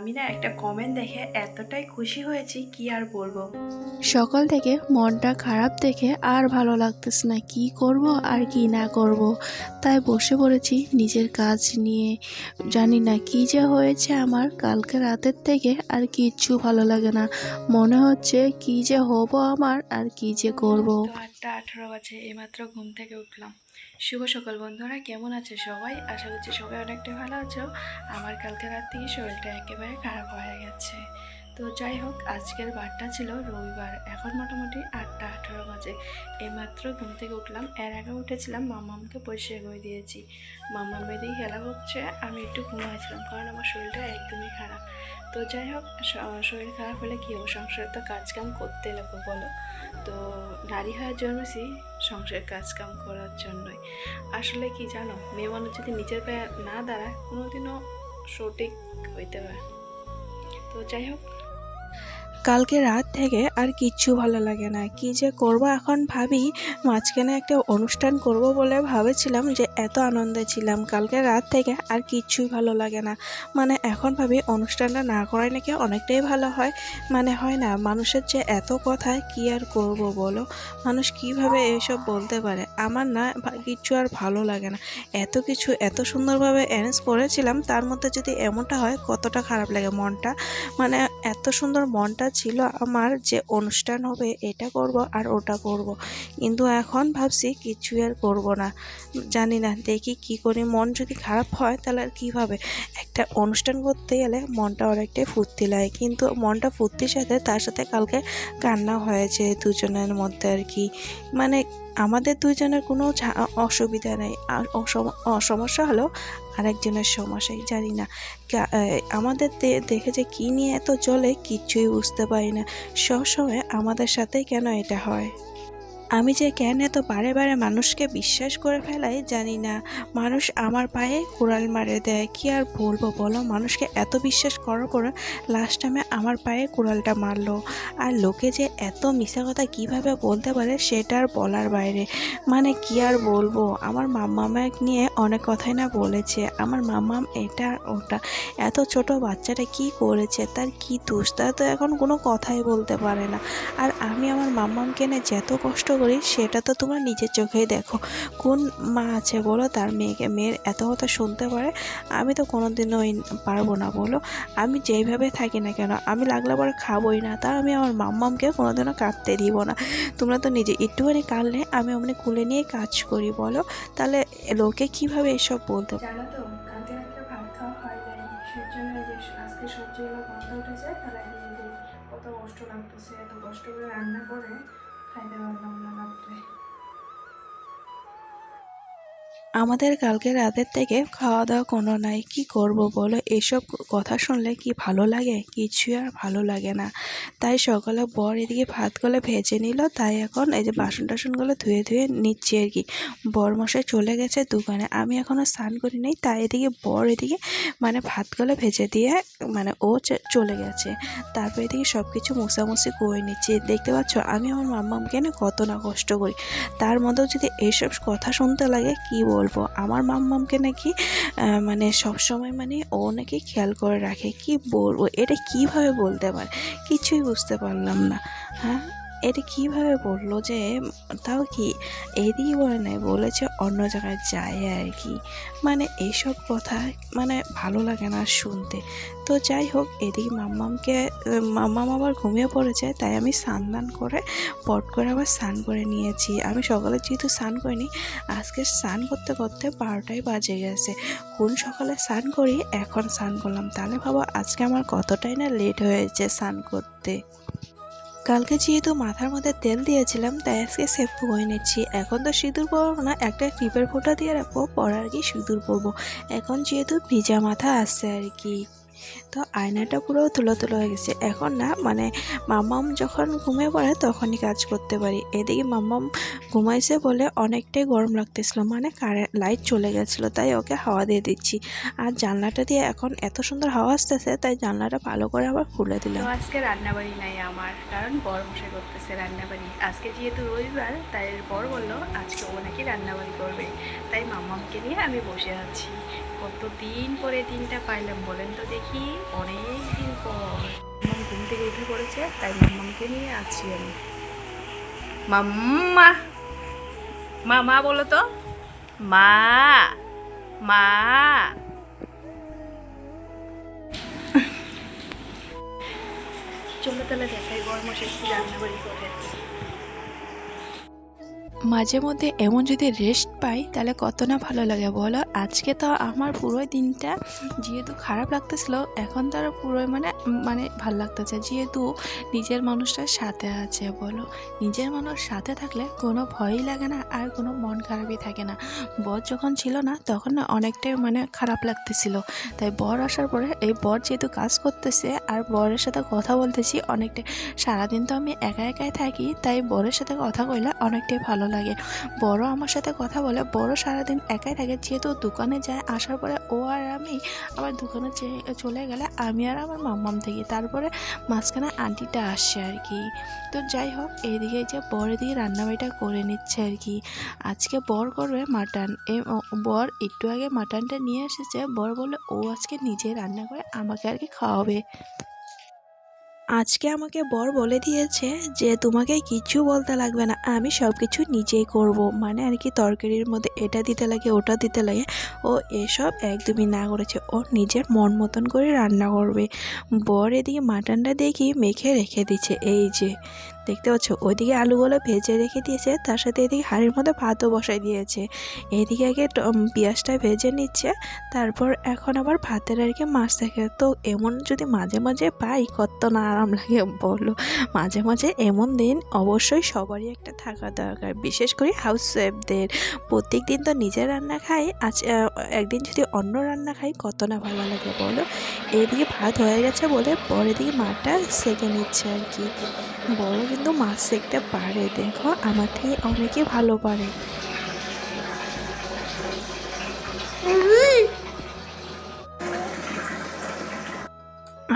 আমি না একটা কমেন্ট দেখে এতটাই খুশি হয়েছি কি আর বলব? সকাল থেকে মনটা খারাপ দেখে আর ভালো লাগতেছে না কি করব আর কি না করব। তাই বসে পড়েছি নিজের কাজ নিয়ে। জানি না কি যে হয়েছে আমার কালকে রাতের থেকে আর কিচ্ছু ভালো লাগে না। মনে হচ্ছে কি যে হব আমার আর কি যে করব। আটটা আঠারো বাজে এইমাত্র ঘুম থেকে উঠলাম। শুভ সকাল বন্ধুরা, কেমন আছে সবাই? আশা করছি সবাই অনেকটা ভালো আছো। আমার কালকে রাত থেকে শরীরটা একেবারে খারাপ হয়ে গেছে। তো যাই হোক, আজকের বারটা ছিল রবিবার। এখন মোটামুটি আটটা আঠারো বাজে। এইমাত্র ঘুম থেকে উঠলাম। এর আগে উঠেছিলাম, মামামকে পরিষ্কার করে দিয়েছি। মামাম বেরিয়ে খেলা হচ্ছে, আমি একটু ঘুমাইছিলাম কারণ আমার শরীরটা একদমই খারাপ। তো যাই হোক শরীর খারাপ হলে কী হবে? সংসারে তো কাজ কাম করতে লাগবে, বলো। তো নারী হয়ে জন্মেছি সংসারের কাজ কাম করার জন্যই। আসলে কি জানো, মেয়ে মানুষ যদি নিজের পায়ে না দাঁড়ায়, কোনোদিনও সঠিক হইতে পারে তো যাই হোক কালকে রাত থেকে আর কিচ্ছু ভালো লাগে না। কি যে করব এখন ভাবি, মাঝখানে একটা অনুষ্ঠান করব বলে ভাবেছিলাম যে এত আনন্দে ছিলাম। কালকে রাত থেকে আর কিচ্ছুই ভালো লাগে না। মানে এখন ভাবি অনুষ্ঠানটা না করাই নাকি অনেকটাই ভালো হয়। মানে হয় না, মানুষের যে এত কথা কি আর করব বলো? মানুষ কীভাবে এসব বলতে পারে? আমার না কিচ্ছু আর ভালো লাগে না। এত কিছু এত সুন্দরভাবে অ্যারেঞ্জ করেছিলাম, তার মধ্যে যদি এমনটা হয় কতটা খারাপ লাগে মনটা? মানে এত সুন্দর মনটা ছিল আমার যে অনুষ্ঠান হবে এটা করব আর ওটা করব। কিন্তু এখন ভাবছি কিছু আর করব না। জানি না, দেখি কি করি। মন যদি খারাপ হয় তাহলে আর কীভাবে একটা অনুষ্ঠান করতে গেলে মনটা অনেকটাই ফুর্তি লাগে। কিন্তু মনটা ফুর্তির সাথে তার সাথে কালকে কান্না হয়েছে দুজনের মধ্যে আর কি। মানে আমাদের দুজনের কোনো অসুবিধা নেই। সমস্যা হলো আরেকজনের সমস্যাই জানি না। আমাদের দেখে যে কী নিয়ে এত চলে কিচ্ছুই বুঝতে পারি না। সবসময় আমাদের সাথেই কেন এটা হয়? আমি যে কেন এত বারে বারে মানুষকে বিশ্বাস করে ফেলাই জানি না। মানুষ আমার পায়ে কুড়াল মারে দেয়। কি আর বলব বলো? মানুষকে এত বিশ্বাস করার পরে লাস্ট টাইমে আমার পায়ে কুড়ালটা মারলো। আর লোকে যে এত মিশা কথা কীভাবে বলতে পারে সেটা আর বলার বাইরে। মানে কি আর বলব? আমার মাম্মামাক নিয়ে অনেক কথাই না বলেছে। আমার মাম্মাম এটা ওটা। এত ছোট বাচ্চাটা কি করেছে? তার কি দোষ? তার তো এখন কোনো কথাই বলতে পারে না। আর আমি আমার মাম্মামকে নিয়ে যত কষ্ট করি, সেটা তো তোমরা নিজের চোখেই দেখো। কোন মা আছে বলো, তার মেয়েকে, মেয়ের এত কথা শুনতে পারে, আমি তো কোনোদিনই পারব না বলো। আমি যেইভাবে থাকি না কেন, আমি লাগলে পরে খাবোই না, তা আমি আমার মাম্মামকে কোনোদিনও কাঁদতে দিব না। তোমরা তো নিজে একটুখানি কাঁদলে, আমি অমনি কুলে নিয়ে কাজ করি বলো। তাহলে লোকে কীভাবে এসব বলতে? জানো সবজিগুলো উঠেছে যে কত কষ্ট লাগতেছে, এত কষ্ট করে রান্না করে খাইতে পারলাম না রাত্রে আমাদের কালকে রাতের থেকে খাওয়া দাওয়া কোনো নাই। কি করব বলো? এসব কথা শুনলে কি ভালো লাগে? কিছুই আর ভালো লাগে না। তাই সকালে বর এদিকে ভাতগুলো ভেজে নিল। তাই এখন এই যে বাসন টাসনগুলো ধুয়ে ধুয়ে নিচ্ছি আর কি। বর মশাই চলে গেছে দোকানে। আমি এখনও স্নান করি নাই তাই এদিকে বর এদিকে মানে ভাতগুলো ভেজে দিয়ে মানে ও চলে গেছে। তারপর এদিকে সব কিছু মোছামুছি করে নিচ্ছি। দেখতে পাচ্ছ? আমি আমার মাম্মামকে না কত না কষ্ট করি। তার মধ্যেও যদি এইসব কথা শুনতে লাগে, কি বলব। আমার মাম্মামকে নাকি মানে সব সময় মানে ও নাকি খেয়াল করে রাখে। কি বলব? এটা কীভাবে বলতে পারে? কিছুই বুঝতে পারলাম না। হ্যাঁ? এটা কীভাবে বলল যে, তাও কি এদিকে বলে নাই, বলেছে অন্য জায়গায় যায় আর কি। মানে এইসব কথা মানে ভালো লাগে না শুনতে। তো যাই হোক, এদিকে মাম্মামকে, মাম্মাম আবার ঘুমিয়ে পড়েছে, তাই আমি স্নান দান করে, পট করে আবার স্নান করে নিয়েছি। আমি সকালে যেহেতু স্নান করিনি, আজকে স্নান করতে করতে বারোটাই বাজে গেছে। কোন সকালে স্নান করি? এখন স্নান করলাম। তাহলে ভাবো আজকে আমার কতটাই না লেট হয়েছে স্নান করতে। কালকে যেহেতু মাথার মধ্যে তেল দিয়েছিলাম, তাই আজকে শ্যাম্পু করে নিচ্ছি। এখন তো সিঁদুর পরবো না, একটা টিপের ফোটা দিয়ে রাখব, পরে আর কি সিঁদুর পরবো। এখন যেহেতু ভিজা মাথা আসছে আর কি। তো আয়নাটা পুরো তুলো তুলো হয়ে গেছে। এখন না মানে মামাম যখন ঘুমে পড়ে তখনই কাজ করতে পারি। এদিকে মাম্মাম ঘুমাইছে বলে অনেকটাই গরম লাগতেছিল মানে কারেন্ট লাইট চলে গেছিল, তাই ওকে হাওয়া দিয়ে দিচ্ছি। আর জানলাটা দিয়ে এখন এত সুন্দর হাওয়া আসতেছে, তাই জানলাটা ভালো করে আবার খুলে দিলাম। আজকে রান্নাবাড়ি নাই আমার, কারণ বর বসে করতেছে রান্নাবাড়ি। আজকে যেহেতু রবিবার, তাই বর বলল আজকে ও নাকি রান্নাবাড়ি করবে। তাই মামামকে নিয়ে আমি বসে আছি। কত দিন পরে দিনটা পাইলাম বলেন তো দেখি, অনেক দিন পর। মাম ঘুম থেকে উঠে পড়েছে, তাই মাম্মামকে নিয়ে আছি আমি। মাম্মা! মা মা বলো তো? মা! মা! চলো তাহলে দেখাই গরম কি রান্নাবাড়ি করে। মাঝে মধ্যে এমন যদি রেস্ট পাই, তাহলে কত না ভালো লাগে বলো? আজকে তো আমার পুরো দিনটা যেহেতু খারাপ লাগতেছিল, এখন তো আরও পুরোই মানে মানে ভালো লাগতেছে। যেহেতু নিজের মানুষটার সাথে আছে বলো। নিজের মানুষ সাথে থাকলে কোনো ভয়ই লাগে না, আর কোনো মন খারাপই থাকে না। বর যখন ছিল না, তখন অনেকটাই মানে খারাপ লাগতেছিল। তাই বর আসার পরে এই বর যেহেতু কাজ করতেছে, আর বরের সাথে কথা বলতেছি অনেকটাই। সারাদিন তো আমি একা একাই থাকি, তাই বরের সাথে কথা কইলে অনেকটাই ভালো লাগে। বড় আমার সাথে কথা বলে বড় সারাদিন একাই থাকে। যেহেতু দোকানে যায়, আসার পরে ও আর আমি আবার দোকানে চলে গেলে আমি আর আমার মাম্মাম থেকে। তারপরে মাঝখানে আন্টিটা আসছে আর কি। তো যাই হোক, এইদিকে যে বর এদিকে রান্নাবাড়িটা করে নিচ্ছে আর কি। আজকে বর করবে মাটন। এ বর একটু আগে মাটনটা নিয়ে এসেছে। বর বলল, ও আজকে নিজে রান্না করে আমাকে আর কি খাওয়াবে। আজকে আমাকে বর বলে দিয়েছে যে তোমাকে কিছু বলতে লাগবে না, আমি সব কিছু নিজেই করব। মানে আর কি তরকারির মধ্যে এটা দিতে লাগে, ওটা দিতে লাগে, ও এসব একদমই না করেছে। ও নিজের মন মতন করে রান্না করবে। বর এদিকে মাটনটা দেখি মেখে রেখে দিচ্ছে। এই যে দেখতে পাচ্ছ, ওইদিকে আলুগুলো ভেজে রেখে দিয়েছে, তার সাথে এদিকে হাঁড়ির মধ্যে ভাতও বসাই দিয়েছে। এদিকে আগে পেঁয়াজটা ভেজে নিচ্ছে, তারপর এখন আবার ভাতের আর কি মাছ থাকে। তো এমন যদি মাঝে মাঝে পাই, কত না আরাম লাগে, বলো। মাঝে মাঝে এমন দিন অবশ্যই সবারই একটা থাকা দরকার, বিশেষ করে হাউস ওয়াইফদের প্রত্যেক দিন তো নিজের রান্না খাই, আজ একদিন যদি অন্য রান্না খাই, কত না ভালো লাগে, বলো। এদিকে ভাত হয়ে গেছে বলে পরের দিকে মাঠটা সেকে নিচ্ছে আর কি। বড় কিন্তু মাছ শিখতে পারে দেখো আমার থেকে অনেকে ভালো পারে।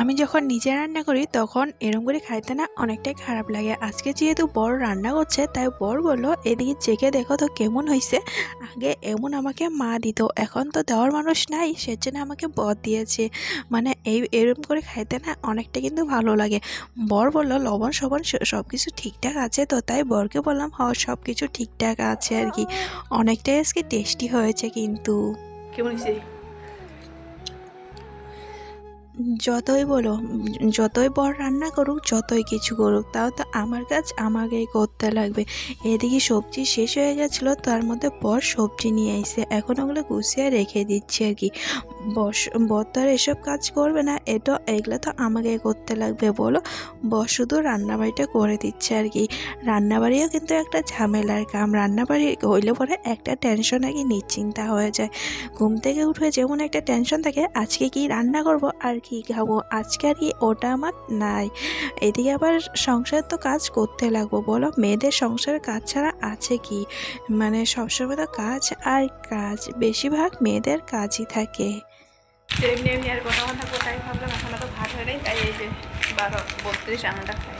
আমি যখন নিজে রান্না করি, তখন এরম করে খাইতে না অনেকটাই খারাপ লাগে। আজকে যেহেতু বড় রান্না করছে, তাই বর বলল, এদিকে চেখে দেখো তো কেমন হয়েছে আগে এমন আমাকে মা দিত, এখন তো দেওয়ার মানুষ নাই, সেজন্য আমাকে বর দিয়েছে। মানে এই এরম করে খাইতে না অনেকটা কিন্তু ভালো লাগে। বর বলল, লবণ সবন সব কিছু ঠিকঠাক আছে তো? তাই বরকে বললাম, হ সব কিছু ঠিকঠাক আছে আর কি। অনেকটাই আজকে টেস্টি হয়েছে কিন্তু। কেমন হয়েছে যতই বলো, যতই বর রান্না করুক, যতই কিছু করুক, তাও তো আমার কাজ আমাকেই করতে লাগবে। এদিকে সবজি শেষ হয়ে গেছিল, তার মধ্যে বর সবজি নিয়ে এসে এখন ওগুলো গুছিয়ে রেখে দিচ্ছে আর কি। বস, বর তো আর এসব কাজ করবে না, এটা, এগুলো তো আমাকেই করতে লাগবে, বলো। বর শুধু রান্নাবাড়িটা করে দিচ্ছে আর কি। রান্নাবাড়িও কিন্তু একটা ঝামেলার কাম, রান্নাবাড়ি হইলে পরে একটা টেনশন আর কি, নিশ্চিন্তা হয়ে যায়। ঘুম থেকে উঠে যেমন একটা টেনশন থাকে, আজকে কি রান্না করব আর কি খাব? আজকে আর কি ওটা আমার নাই। এদিকে আবার সংসার তো কাজ করতে লাগবো বলো? মেয়েদের সংসারের কাজ ছাড়া আছে কি? মানে সবসময় তো কাজ আর কাজ বেশিরভাগ মেয়েদের কাজই থাকে। তো এমনি এমনি আর কথা কথা কোথায় ভাবলাম এখন তো ভাত হয়ে নেই তাই এই যে বারো বত্রিশ আনাটা খাই।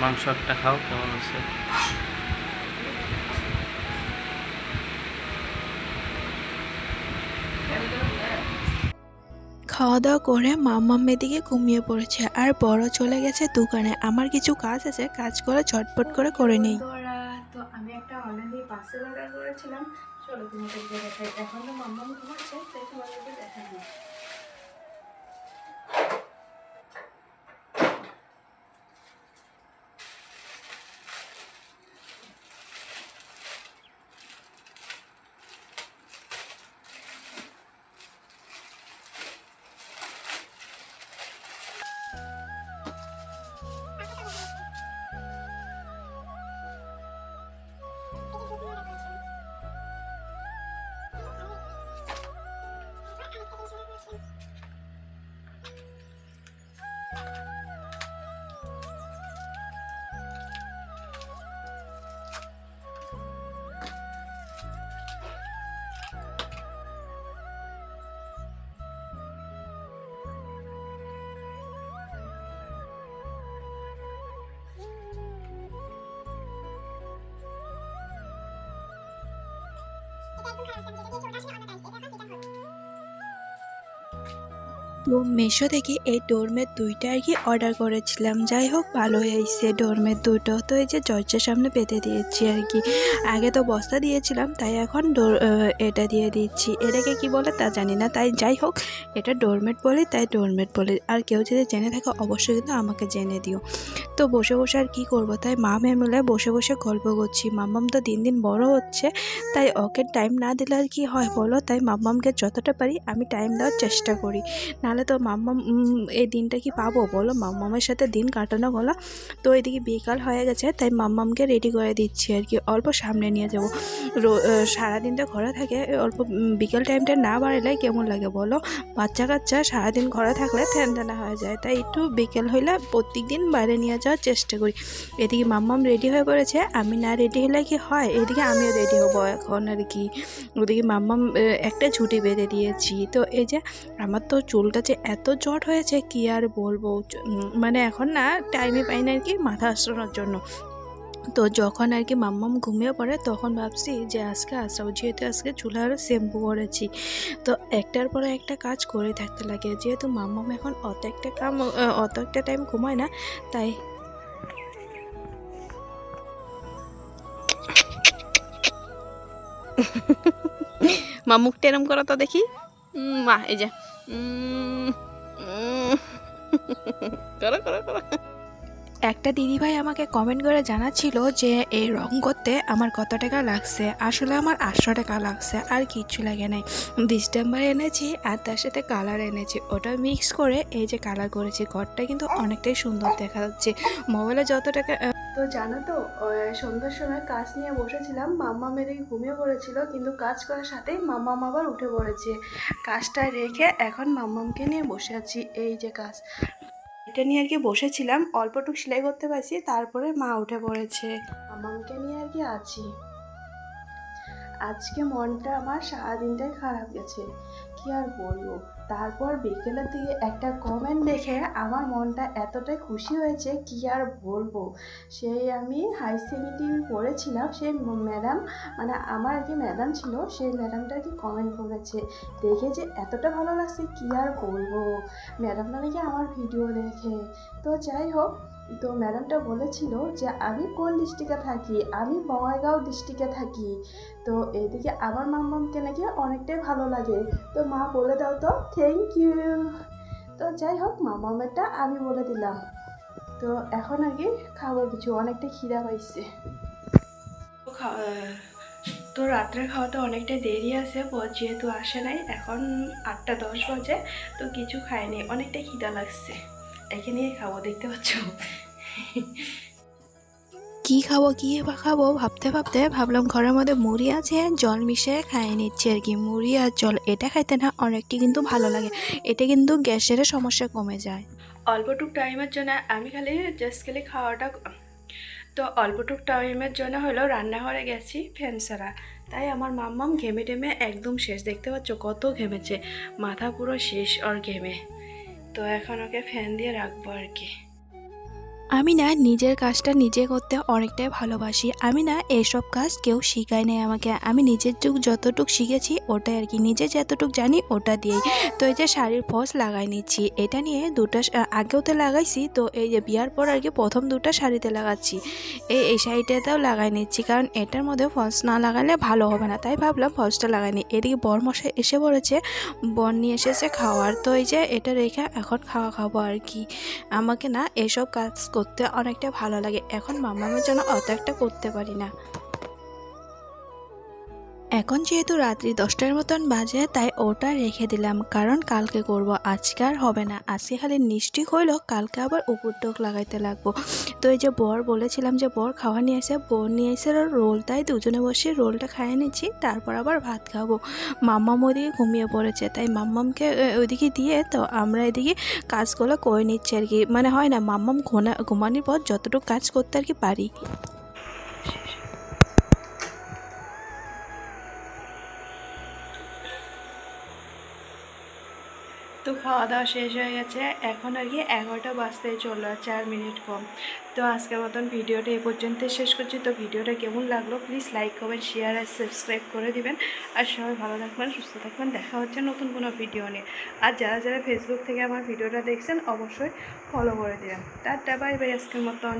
মাংস একটা খাও কেমন আছে খাওয়া দাওয়া করে মাম্মাম্মের দিকে ঘুমিয়ে পড়েছে। আর বড় চলে গেছে দোকানে। আমার কিছু কাজ আছে, কাজ করে ঝটপট করে করে নেই। করেছিলাম। চলো এখন তো ঘুমাচ্ছে, তাই তোমাদেরকে 现在公开了三姐姐接受我大声的嗷嗷待哺别 তো মেশো থেকে এই ডোরমেট দুইটা আর কি অর্ডার করেছিলাম। যাই হোক, ভালো হয়েছে ডোরমেট দুটো। তো এই যে দরজার সামনে পেতে দিয়েছি আর কি। আগে তো বস্তা দিয়েছিলাম, তাই এখন ডোর এটা দিয়ে দিচ্ছি। এটাকে কি বলে তা জানি না, তাই যাই হোক, এটা ডোরমেট বলে, তাই ডোরমেট বলে। আর কেউ যদি জেনে থাকে, অবশ্যই কিন্তু আমাকে জেনে দিও। তো বসে বসে আর কি করব? তাই মা মেয়ে মিলে বসে বসে গল্প করছি। মাম্মাম তো দিন দিন বড় হচ্ছে, তাই ওকে টাইম না দিলে আর কি হয় বলো? তাই মাম্মামকে যতটা পারি আমি টাইম দেওয়ার চেষ্টা করি। নাহলে তো মাম্মাম এই দিনটা কি পাবো বলো? মাম্মামের সাথে দিন কাটানো বলো। তো এদিকে বিকাল হয়ে গেছে, তাই মাম্মামকে রেডি করে দিচ্ছি আর কি। অল্প সামনে নিয়ে যাব। সারাদিন তো ঘরে থাকে, অল্প বিকেল টাইমটা না বাড়ালে কেমন লাগে বলো? বাচ্চা কাচ্চা সারাদিন ঘরে থাকলে ঠ্যানা হয়ে যায়। তাই একটু বিকেল হইলে প্রত্যেক দিন বাইরে নিয়ে যাওয়ার চেষ্টা করি। এদিকে মাম্মাম রেডি হয়ে পড়েছে, আমি না রেডি হলে কি হয়? এদিকে আমিও রেডি হব এখন আর কি। ওদিকে মাম্মাম একটা ছুটি বেঁধে দিয়েছি। তো এই যে, আমার তো চুলটা যে এত জট হয়েছে কি আর বলব? মানে এখন না টাইমে পাই না আর কি মাথা আসানোর জন্য। তো যখন আর কি মাম্মাম ঘুমিয়ে পড়ে তখন ভাবছি যে আজকে আসরাও যেহেতু আজকে চুলার শ্যাম্পু করেছি তো একটার পরে একটা কাজ করে থাকতে লাগে। যেহেতু মাম্মাম এখন অত একটা কাম অত একটা টাইম ঘুমায় না তাই মা মুখটা এরম করো তো দেখি। মা এই যে। করো করো করো একটা দিদিভাই আমাকে কমেন্ট করে জানাচ্ছিল যে, এই রং করতে আমার কত টাকা লাগছে? আসলে আমার আটশো টাকা লাগছে, আর কিচ্ছু লাগে নাই। ডিসেম্বর এনেছি, আর তার সাথে কালার এনেছি। ওটা মিক্স করে এই যে কালার করেছি, ঘরটা কিন্তু অনেকটাই সুন্দর দেখা যাচ্ছে। মোবাইলে যত টাকা তো জানো তো সন্ধ্যার সময় কাজ নিয়ে বসেছিলাম, মাম্মা মেরে ঘুমিয়ে পড়েছিল, কিন্তু কাজ করার সাথেই মাম্মাম আবার উঠে পড়েছে। কাজটা রেখে এখন মাম্মামকে নিয়ে বসে আছি, এই যে কাজ। এটা নিয়ে আর কি বসেছিলাম, অল্পটুক সেলাই করতে পারছি, তারপরে মা উঠে পড়েছে। আমাকে নিয়ে আর কি আছি। আজকে মনটা আমার সারাদিনটাই খারাপ গেছে, কি আর বলব? তারপর বিকেলের দিকে একটা কমেন্ট দেখে আমার মনটা এতটাই খুশি হয়েছে, কি আর বলব? সেই আমি হাই সেকেন্ডারি পড়েছিলাম, সেই ম্যাডাম মানে আমার যে ম্যাডাম ছিল, সেই ম্যাডামটা কি কমেন্ট করেছে, দেখে যে এতটা ভালো লাগছে, কি আর বলব? ম্যাডামটা নাকি আমার ভিডিও দেখে। তো যাই হোক তো ম্যাডামটা বলেছিল যে, আমি কোন ডিস্ট্রিক্টে থাকি? আমি বঙ্গাইগাঁও ডিস্ট্রিক্টে থাকি। তো এদিকে আমার মাম্মামকে নাকি অনেকটাই ভালো লাগে। তো মা বলে দাও তো থ্যাংক ইউ তো যাই হোক মামামেরটা আমি বলে দিলাম। তো এখন আর কি খাব কিছু অনেকটা খিদা পাইছে। তো রাত্রে খাওয়াতে অনেকটা দেরি আছে যেহেতু আসে নাই, এখন আটটা দশ বাজে, তো কিছু খাইনি অনেকটা খিদা লাগছে। এখানেই খাব দেখতে পাচ্ছ? কি খাব কি বা খাব? ভাবতে ভাবতে ভাবলাম ঘরের মধ্যে মুড়ি আছে জল মিশিয়ে খাইয়ে নিচ্ছি আর কি। মুড়ি আর জল এটা খাইতে না অনেকটি কিন্তু ভালো লাগে। এটা কিন্তু গ্যাসের সমস্যা কমে যায়। অল্পটুক টাইমের জন্য আমি খালি জাস্ট খালি খাওয়াটা তো অল্পটুক টাইমের জন্য হলো রান্নাঘরে গেছি ফ্যান ছাড়া। তাই আমার মাম্মাম ঘেমে টেমে একদম শেষ। দেখতে পাচ্ছ কত ঘেমেছে। মাথা পুরো শেষ ওর ঘেমে। তো এখন ওকে ফ্যান দিয়ে রাখব আর কি। আমি না নিজের কাজটা নিজে করতে অনেকটাই ভালোবাসি। আমি না এসব কাজ কেউ শিখায় নাই আমাকে। আমি নিজের যুগ যতটুক শিখেছি, ওটাই আর কি। নিজে যতটুক জানি, ওটা দিয়েই। তো এই যে শাড়ির ফলস লাগাই নিচ্ছি। এটা নিয়ে দুটো আগেও তো লাগাইছি, তো এই যে বিয়ার পর আর কি প্রথম দুটো শাড়িতে লাগাচ্ছি। এই এই শাড়িটাতেও লাগাই নিচ্ছি, কারণ এটার মধ্যে ফলস না লাগালে ভালো হবে না। তাই ভাবলাম ফলসটা লাগাই নি এদিকে বর মশাই এসে পড়েছে বর নিয়ে এসেছে খাওয়ার। তো এই যে এটা রেখে এখন খাওয়া খাব আর কি। আমাকে না এসব কাজ করতে অনেকটা ভালো লাগে। এখন মামামের জন্য অত একটা করতে পারি না। এখন যেহেতু রাত্রি দশটার মতন বাজে, তাই ওটা রেখে দিলাম। কারণ কালকে করব, আজকে আর হবে না। আজকে খালি নিশ্চিত হইল, কালকে আবার উপর টোক লাগাইতে লাগবো। তো এই যে বর, বলেছিলাম যে বর খাওয়া নিয়ে এসে বর নিয়ে এসে রোল, তাই দুজনে বসে রোলটা খাইয়ে নিচ্ছি, তারপর আবার ভাত খাব। মাম্মাম ওদিকে ঘুমিয়ে পড়েছে, তাই মাম্মামকে ওইদিকে দিয়ে তো আমরা এদিকে কাজগুলো করে নিচ্ছি আর কি। মানে হয় না, মাম্মাম ঘুমা ঘুমানোর পর যতটুকু কাজ করতে আর কি পারি। তো খাওয়া দাওয়া শেষ হয়ে গেছে। এখন আর কি এগারোটা বাজতে চলল চার মিনিট কম। তো আজকের মতন ভিডিওটা এ পর্যন্ত শেষ করছি। তো ভিডিওটা কেমন লাগল প্লিজ লাইক কমেন্ট শেয়ার আর সাবস্ক্রাইব করে দিবেন। আর সবাই ভালো থাকবেন, সুস্থ থাকবেন। দেখা হচ্ছে নতুন কোনো ভিডিও নিয়ে। আর যারা যারা ফেসবুক থেকে আমার ভিডিওটা দেখছেন, অবশ্যই ফলো করে দিবেন। টাটা বাই বাই আজকের মতন।